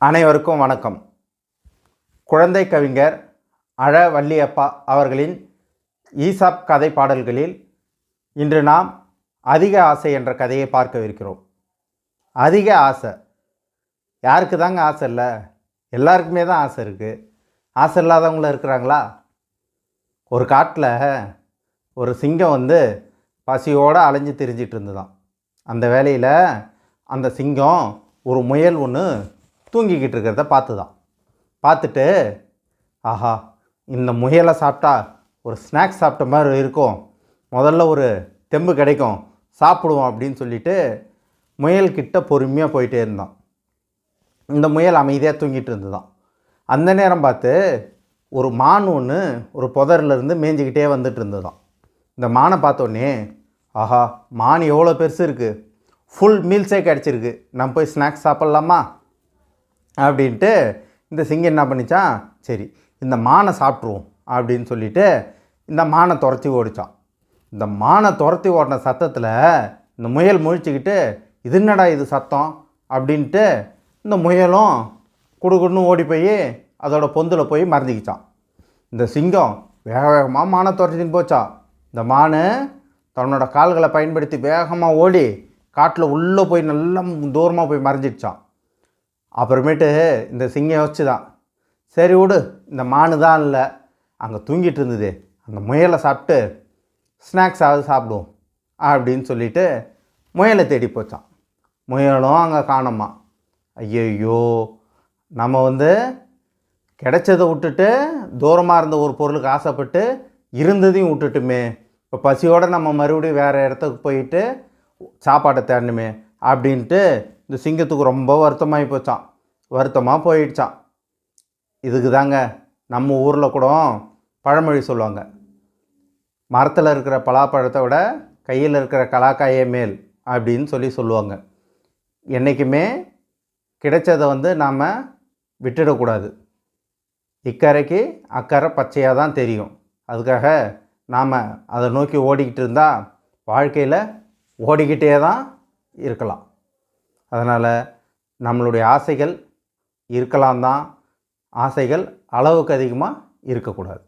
அனைவருக்கும் வணக்கம். குழந்தை கவிஞர் அழ வள்ளியப்பா அவர்களின் ஈசாப் கதை பாடல்களில் இன்று நாம் அதிக ஆசை என்ற கதையை பார்க்கவிருக்கிறோம். அதிக ஆசை. யாருக்கு தாங்க ஆசை இல்லை? எல்லாருக்குமே தான் ஆசை இருக்குது ஆசை இல்லாதவங்களும் இருக்கிறாங்களா? ஒரு காட்டில் ஒரு சிங்கம் வந்து பசியோடு அலைஞ்சு திரிஞ்சிட்டு இருந்துதான் அந்த வேலையில் அந்த சிங்கம் ஒரு முயல் ஒன்று தூங்கிக்கிட்டு இருக்கிறத பார்த்து தான் பார்த்துட்டு ஆஹா இந்த முயலை சாப்பிட்டா ஒரு ஸ்நாக்ஸ் சாப்பிட்ட மாதிரி இருக்கும். முதல்ல ஒரு தெம்பு கிடைக்கும் சாப்பிடுவோம் அப்படின்னு சொல்லிட்டு முயல்கிட்ட பொறுமையாக போயிட்டே இருந்தான். இந்த முயல் அமைதியாக தூங்கிட்டு இருந்துதான். அந்த நேரம் பார்த்து ஒரு மான் ஒன்று ஒரு புதர்லேருந்து மேய்ஞ்சிக்கிட்டே வந்துட்டு இருந்ததான். இந்த மானை பார்த்தோன்னே ஆஹா மான் எவ்வளோ பெருசு இருக்குது ஃபுல் மீல்ஸே கிடச்சிருக்கு நம்ம போய் ஸ்நாக்ஸ் சாப்பிட்லாமா? அப்படின்ட்டு இந்த சிங்கம் என்ன பண்ணிச்சான் சரி இந்த மானை சாப்பிட்ருவோம் அப்படின்னு சொல்லிட்டு இந்த மானை துரத்தி ஓடிச்சான். இந்த மானை துரத்தி ஓடின சத்தத்தில் இந்த முயல் முழிச்சுக்கிட்டு இது என்னடா இது சத்தம்? அப்படின்ட்டு இந்த முயலும் குடுகுடுன்னு ஓடி போய் அதோட பொந்தில் போய் மறந்துக்கிச்சான் இந்த சிங்கம் வேக வேகமாக மானை துரத்தின்னு போச்சான் இந்த மானு தன்னோட கால்களை பயன்படுத்தி வேகமாக ஓடி காட்டில் உள்ளே போய் நல்லா தூரமாக போய் மறைஞ்சிடுச்சான். அப்புறமேட்டு இந்த சிங்கம் வச்சு தான் சரி விடு இந்த மானு தான் இல்லை. அங்கே தூங்கிட்டு இருந்தது. அந்த முயலை சாப்பிட்டு ஸ்நாக்ஸ் ஆகுது சாப்பிடுவோம் அப்படின்னு சொல்லிட்டு முயலை தேடி போச்சான் முயலும் அங்கே காணோமா. ஐயையோ நம்ம வந்து கிடைச்சதை விட்டுட்டு தூரமாக இருந்த ஒரு பொருளுக்கு ஆசைப்பட்டு இருந்ததையும் விட்டுட்டுமே இப்போ பசியோடு நம்ம மறுபடியும் வேறு இடத்துக்கு போயிட்டு சாப்பாட்டை தேடணுமே அப்படின்ட்டு இந்த சிங்கத்துக்கு ரொம்ப வருத்தமாகி போச்சான் வருத்தமாக போயிடுச்சான் இதுக்கு தாங்க நம்ம ஊரில் கூட பழமொழி சொல்லுவாங்க. மரத்தில் இருக்கிற பலாப்பழத்தை விட கையில் இருக்கிற கலாக்காயே மேல் அப்படின்னு சொல்லி சொல்லுவாங்க. என்றைக்குமே கிடைச்சதை வந்து நாம் விட்டுடக்கூடாது இக்கரைக்கு அக்கறை பச்சையாக தான் தெரியும். அதுக்காக நாம் அதை நோக்கி ஓடிக்கிட்டு இருந்தால் வாழ்க்கையில் ஓடிக்கிட்டே தான் இருக்கலாம். அதனால் நம்மளுடைய ஆசைகள் இருக்கலாம் தான் ஆசைகள் அளவுக்கு அதிகமாக இருக்கக்கூடாது.